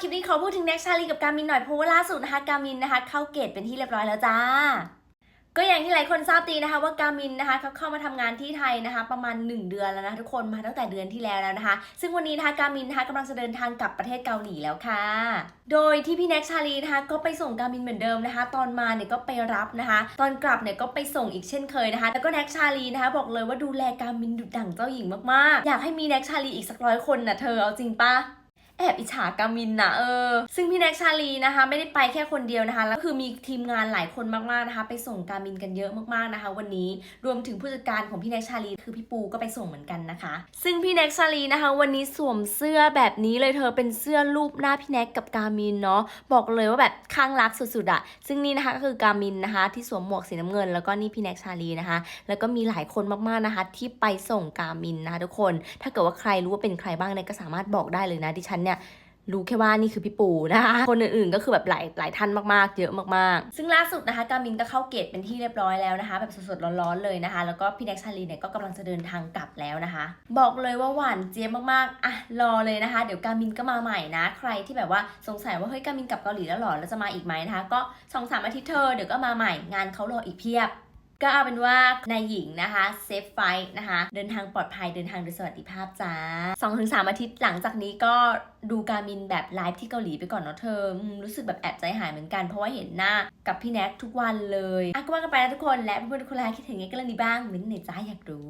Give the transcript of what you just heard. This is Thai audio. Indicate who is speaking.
Speaker 1: คลิปนี้ขอพูดถึงแน็กชาลีกับการมินหน่อยเพราะว่าล่าสุดนะคะการมินนะคะ เข้าเกตเป็นที่เรียบร้อยแล้วจ้า ก็อย่างที่หลายคนทราบดีนะคะ ว่าการมินนะคะเขาเข้ามาทำงานที่ไทยนะคะ ประมาณ 1 เดือนแล้วนะทุกคนมาตั้งแต่เดือนที่แล้วแล้วนะคะ ซึ่งวันนี้นะคะการมินนะคะกำลังจะเดินทางกลับประเทศเกาหลีแล้วค่ะ โดยที่พี่แน็กชาลีนะคะก็ไปส่งการมินเหมือนเดิมนะคะ ตอนมาเนี่ยก็ไปรับนะคะ ตอนกลับเนี่ยก็ไปส่งอีกเช่นเคยนะคะ แล้วก็แน็กชาลีนะคะ บอกเลยว่าดูแลการมินดุจดั่งเจ้าหญิงมากๆอยากให้มีแน็กชาลีอีกสักร้อยคนนะเธอเอาจริงปะ แอบอิจฉากามินนะเออ ซึ่งพี่แน็กชาลีนะคะ ไม่ได้ไปแค่คนเดียวนะคะ แล้วคือมีทีมงานหลายคนมากๆนะคะ ไปส่งกามินกันเยอะมากๆนะคะ วันนี้รวมถึงผู้จัดการของพี่แน็กชาลีคือพี่ปูก็ไปส่งเหมือนกันนะคะ ซึ่งพี่แน็กชาลีนะคะ วันนี้สวมเสื้อแบบนี้เลยเธอเป็นเสื้อรูปหน้าพี่แน็กกับกามินเนาะบอกเลยว่าแบบข้างรักสุดๆอะซึ่งนี่นะคะก็คือกามินนะคะ ที่สวมหมวกสีน้ำเงิน แล้วก็นี่พี่แน็กชาลีนะคะ แล้วก็มีหลายคนมากๆนะคะ ที่ไปส่งกามินนะคะทุกคน ถ้าเกิดว่าใครรู้ว่าเป็นใครบ้างเนี่ยก็สามารถบอกได้เลยนะดิฉันเนี่ยรู้แค่ว่านี่คือพี่ปูนะคะคนอื่นๆก็คือแบบหลายหลายท่านมากๆ เยอะมากๆ ซึ่งล่าสุดนะคะกามินก็เข้าเกตเป็นที่เรียบร้อยแล้วนะคะ แบบสดๆร้อนๆเลยนะคะ แล้วก็พี่แน็กชาลีเนี่ยก็กำลังจะเดินทางกลับแล้วนะคะ บอกเลยว่าหวานเจี๊ยบมากๆอะรอเลยนะคะ เดี๋ยวกามินก็มาใหม่นะ ใครที่แบบว่าสงสัยว่าเฮ้ยกามินกลับเกาหลีแล้วหรอแล้วจะมาอีกไหมนะคะ ก็สองสามอาทิตย์เธอเดี๋ยวก็มาใหม่งานเขารออีกเพียบ ก็เอาเป็นว่านายหญิงนะคะเซฟไฟนะคะ เดินทางปลอดภัยเดินทางโดยสวัสดิภาพจ้า2-3อาทิตย์หลังจากนี้ก็ดูการมินแบบไลฟ์ที่เกาหลีไปก่อนเนาะเธอรู้สึกแบบแอบใจหายเหมือนกันเพราะว่าเห็นหน้ากับพี่แน็กทุกวันเลยอะก็ว่ากันไปนะทุกคนและเพื่อนๆทุกคนล้วคิดถึงไงกันเลยดีบ้างมิ้นเนจ้าอยากรู้